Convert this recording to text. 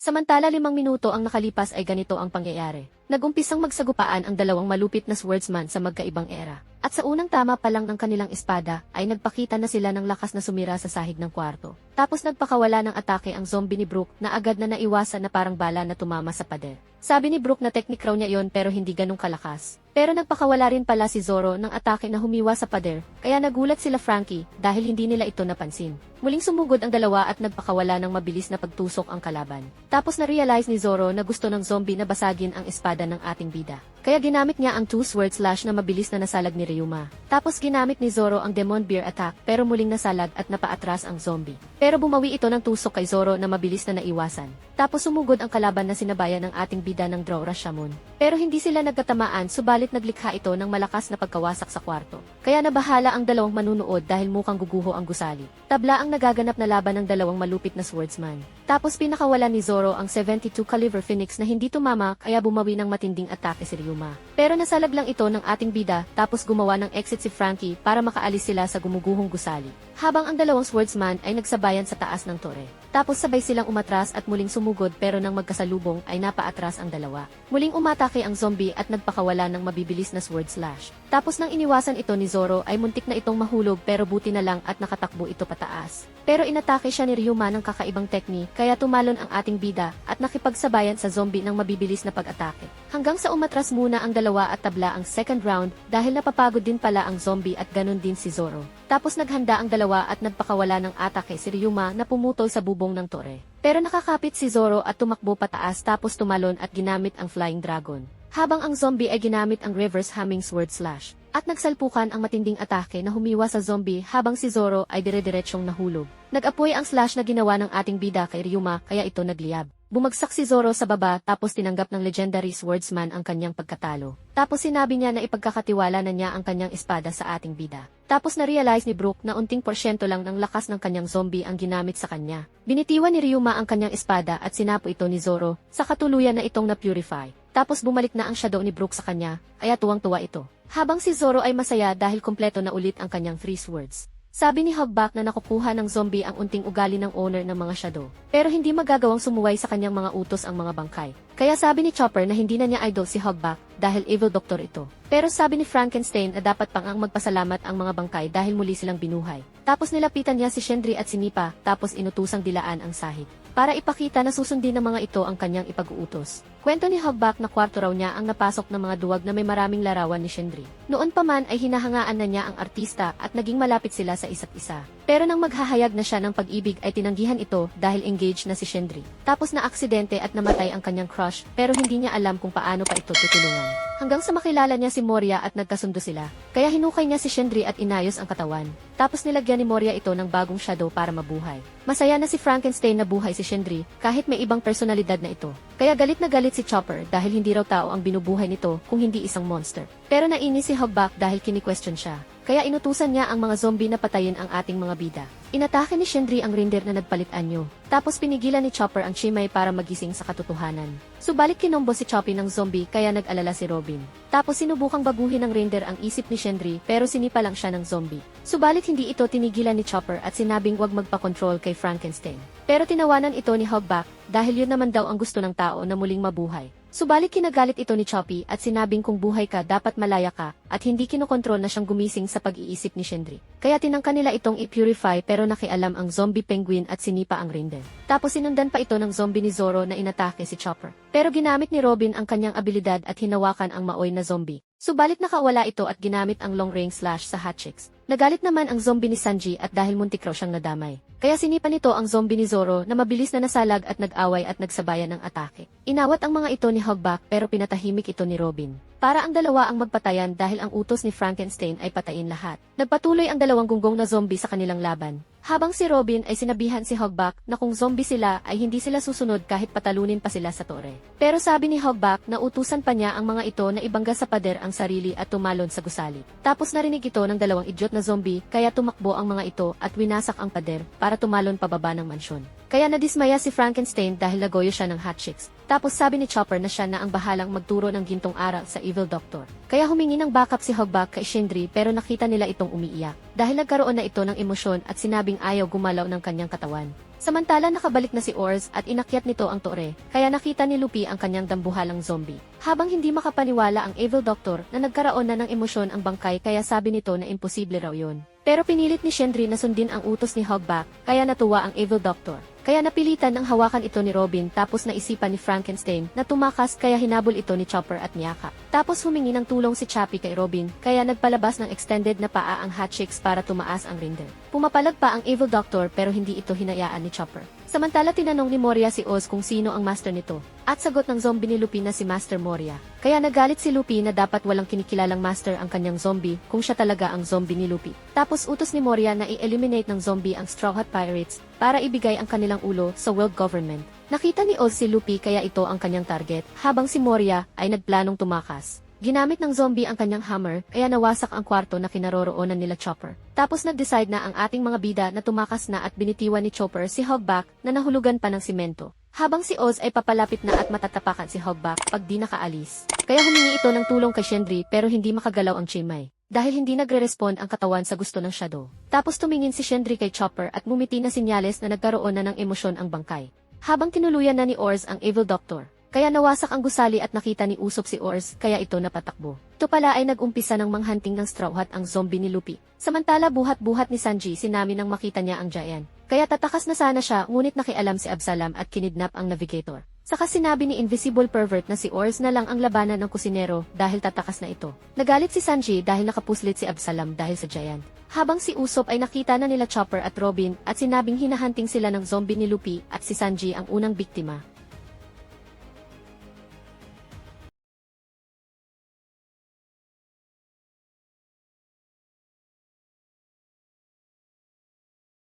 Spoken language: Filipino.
Samantala limang minuto ang nakalipas ay ganito ang pangyayari. Nagumpisang magsagupaan ang dalawang malupit na swordsman sa magkaibang era. At sa unang tama pa lang ng kanilang espada, ay nagpakita na sila ng lakas na sumira sa sahig ng kwarto. Tapos nagpakawala ng atake ang zombie ni Brooke na agad na naiwasan na parang bala na tumama sa pader. Sabi ni Brooke na technique raw niya yon pero hindi ganong kalakas. Pero nagpakawala rin pala si Zoro ng atake na humiwa sa pader, kaya nagulat sila Frankie dahil hindi nila ito napansin. Muling sumugod ang dalawa at nagpakawala ng mabilis na pagtusok ang kalaban. Tapos na-realize ni Zoro na gusto ng zombie na basagin ang espada ng ating bida. Kaya ginamit niya ang two-sword slash na mabilis na nasalag ni Ryuma. Tapos ginamit ni Zoro ang Demon Beer attack pero muling nasalag at napaatras ang zombie. Pero bumawi ito ng tusok kay Zoro na mabilis na naiwasan. Tapos sumugod ang kalaban na sinabayan ng ating bida ng Draw Rashamon. Pero hindi sila nagkatamaan subalit naglikha ito ng malakas na pagkawasak sa kwarto. Kaya nabahala ang dalawang manunood dahil mukhang guguho ang gusali. Tabla ang nagaganap na laban ng dalawang malupit na swordsman. Tapos pinakawala ni Zoro ang 72 caliber Phoenix na hindi tumama kaya bumawi ng matinding atake si Ryuma. Pero nasalag lang ito ng ating bida tapos gumawa ng exit si Frankie para makaalis sila sa gumuguhong gusali. Habang ang dalawang swordsman ay nagsabayan sa taas ng tore. Tapos sabay silang umatras at muling sumugod pero nang magkasalubong ay napaatras ang dalawa. Muling umatake ang zombie at nagpakawala ng mabibilis na sword slash. Tapos nang iniwasan ito ni Zoro ay muntik na itong mahulog pero buti na lang at nakatakbo ito pataas. Pero inatake siya ni Ryuma ng kakaibang teknik kaya tumalon ang ating bida at nakipagsabayan sa zombie ng mabibilis na pag-atake. Hanggang sa umatras muna ang dalawa at tabla ang second round dahil napapagod din pala ang zombie at ganun din si Zoro. Tapos naghanda ang dalawa at nagpakawala ng atake si Ryuma na pumutol sa bubong ng tore. Pero nakakapit si Zoro at tumakbo pataas tapos tumalon at ginamit ang Flying Dragon. Habang ang zombie ay ginamit ang reverse humming sword slash. At nagsalpukan ang matinding atake na humiwa sa zombie habang si Zoro ay dire-diretsyong nahulog. Nag-apoy ang slash na ginawa ng ating bida kay Ryuma kaya ito nagliyab. Bumagsak si Zoro sa baba tapos tinanggap ng legendary swordsman ang kanyang pagkatalo. Tapos sinabi niya na ipagkakatiwala na niya ang kanyang espada sa ating bida. Tapos na-realize ni Brooke na unting porsyento lang ng lakas ng kanyang zombie ang ginamit sa kanya. Binitiwan ni Ryuma ang kanyang espada at sinapo ito ni Zoro sa katuluyan na itong na-purify. Tapos bumalik na ang shadow ni Brooke sa kanya, kaya tuwang-tuwa ito. Habang si Zoro ay masaya dahil kompleto na ulit ang kanyang three swords. Sabi ni Hogback na nakukuha ng zombie ang unting ugali ng owner ng mga shadow. Pero hindi magagawang sumuway sa kanyang mga utos ang mga bangkay. Kaya sabi ni Chopper na hindi na niya idol si Hogback dahil evil doctor ito. Pero sabi ni Frankenstein na dapat pang ang magpasalamat ang mga bangkay dahil muli silang binuhay. Tapos nilapitan niya si Shendri at si Nipa tapos inutusang dilaan ang sahig. Para ipakita na susundin ng mga ito ang kanyang ipag-uutos. Kwento ni Hogback na kwarto raw niya ang napasok ng mga duwag na may maraming larawan ni Shendri. Noon pa man ay hinahangaan na niya ang artista at naging malapit sila sa isa't isa. Pero nang maghahayag na siya ng pag-ibig ay tinanggihan ito dahil engaged na si Shendri. Tapos na aksidente at namatay ang kanyang crush pero hindi niya alam kung paano pa ito tutulungan. Hanggang sa makilala niya si Moria at nagkasundo sila. Kaya hinukay niya si Shendri at inayos ang katawan. Tapos nilagyan ni Moria ito ng bagong shadow para mabuhay. Masaya na si Frankenstein na buhay si Shendri kahit may ibang personalidad na ito. Kaya galit na galit si Chopper dahil hindi raw tao ang binubuhay nito kung hindi isang monster. Pero nainis si Hogback dahil kini-question siya. Kaya inutusan niya ang mga zombie na patayin ang ating mga bida. Inatake ni Shendri ang reindeer na nagpalit anyo. Tapos pinigilan ni Chopper ang Chimay para magising sa katotohanan. Subalit kinombo si Choppy ng zombie kaya nag-alala si Robin. Tapos sinubukang baguhin ng reindeer ang isip ni Shendri pero sinipa lang siya ng zombie. Subalit hindi ito tinigilan ni Chopper at sinabing wag magpa-control kay Frankenstein. Pero tinawanan ito ni Hogback dahil yun naman daw ang gusto ng tao na muling mabuhay. Subalit kinagalit ito ni Choppy at sinabing kung buhay ka dapat malaya ka at hindi kinokontrol na siyang gumising sa pag-iisip ni Shendri. Kaya tinangka nila itong i-purify pero nakialam ang zombie penguin at sinipa ang reindeer. Tapos sinundan pa ito ng zombie ni Zoro na inatake si Chopper. Pero ginamit ni Robin ang kanyang abilidad at hinawakan ang maoy na zombie. Subalit nakawala ito at ginamit ang long range slash sa hatchicks. Nagalit naman ang zombie ni Sanji at dahil muntik raw siyang nadamay. Kaya sinipa nito ang zombie ni Zoro na mabilis na nasalag at nag-away at nagsabayan ng atake. Inawat ang mga ito ni Hogback pero pinatahimik ito ni Robin. Para ang dalawa ang magpatayan dahil ang utos ni Frankenstein ay patayin lahat. Nagpatuloy ang dalawang gunggong na zombie sa kanilang laban. Habang si Robin ay sinabihan si Hogback na kung zombie sila ay hindi sila susunod kahit patalunin pa sila sa tore. Pero sabi ni Hogback na utusan pa niya ang mga ito na ibangga sa pader ang sarili at tumalon sa gusali. Tapos narinig ito ng dalawang idiot na zombie kaya tumakbo ang mga ito at winasak ang pader para tumalon pababa ng mansyon. Kaya nadismaya si Frankenstein dahil nagoyo siya ng hatchicks. Tapos sabi ni Chopper na siya na ang bahalang magturo ng gintong aral sa Evil Doctor. Kaya humingi ng backup si Hogback kay Shendri pero nakita nila itong umiiyak. dahil nagkaroon na ito ng emosyon at sinabing ayaw gumalaw ng kanyang katawan. Samantala nakabalik na si Ors at inakyat nito ang tore, kaya nakita ni Lupi ang kanyang dambuhalang zombie. Habang hindi makapaniwala ang Evil Doctor na nagkaroon na ng emosyon ang bangkay kaya sabi nito na imposible raw yun. Pero pinilit ni Shendri na sundin ang utos ni Hogback, kaya natuwa ang Evil Doctor. Kaya napilitan ng hawakan ito ni Robin tapos naisipan ni Frankenstein na tumakas kaya hinabol ito ni Chopper at niyakap. Tapos humingi ng tulong si Chappie kay Robin kaya nagpalabas ng extended na paa ang Hatchix para tumaas ang rinder. Pumapalag pa ang Evil Doctor pero hindi ito hinayaan ni Chopper. Samantala tinanong ni Moria si Oz kung sino ang master nito. At sagot ng zombie ni Lupin na si Master Moria. Kaya nagalit si Lupi na dapat walang kinikilalang master ang kanyang zombie kung siya talaga ang zombie ni Lupi. Tapos utos ni Moria na i-eliminate ng zombie ang Straw Hat Pirates para ibigay ang kanilang ulo sa world government. Nakita ni Oz si Lupi kaya ito ang kanyang target, habang si Moria ay nagplanong tumakas. Ginamit ng zombie ang kanyang hammer, kaya nawasak ang kwarto na kinaroroonan nila Chopper. Tapos nag-decide na ang ating mga bida na tumakas na at binitiwan ni Chopper si Hogback na nahulugan pa ng simento. Habang si Oz ay papalapit na at matatapakan si Hogback pag di nakaalis. Kaya humingi ito ng tulong kay Shendri pero hindi makagalaw ang Chimay. Dahil hindi nagre-respond ang katawan sa gusto ng Shadow. Tapos tumingin si Shendri kay Chopper at mumiti na sinyales na nagkaroon na ng emosyon ang bangkay. Habang tinuluyan na ni Ors ang Evil Doctor, kaya nawasak ang gusali at nakita ni Usop si Ors, kaya ito napatakbo. Ito pala ay nag-umpisa ng manghunting ng Straw Hat ang zombie ni Lupi. Samantala buhat-buhat ni Sanji sinabi nang makita niya ang giant. Kaya tatakas na sana siya ngunit nakialam si Absalam at kinidnap ang navigator. Saka sinabi ni Invisible Pervert na si Ors na lang ang labanan ng kusinero dahil tatakas na ito. Nagalit si Sanji dahil nakapuslit si Absalam dahil sa giant. Habang si Usop ay nakita na nila Chopper at Robin at sinabing hinahunting sila ng zombie ni Lupi at si Sanji ang unang biktima.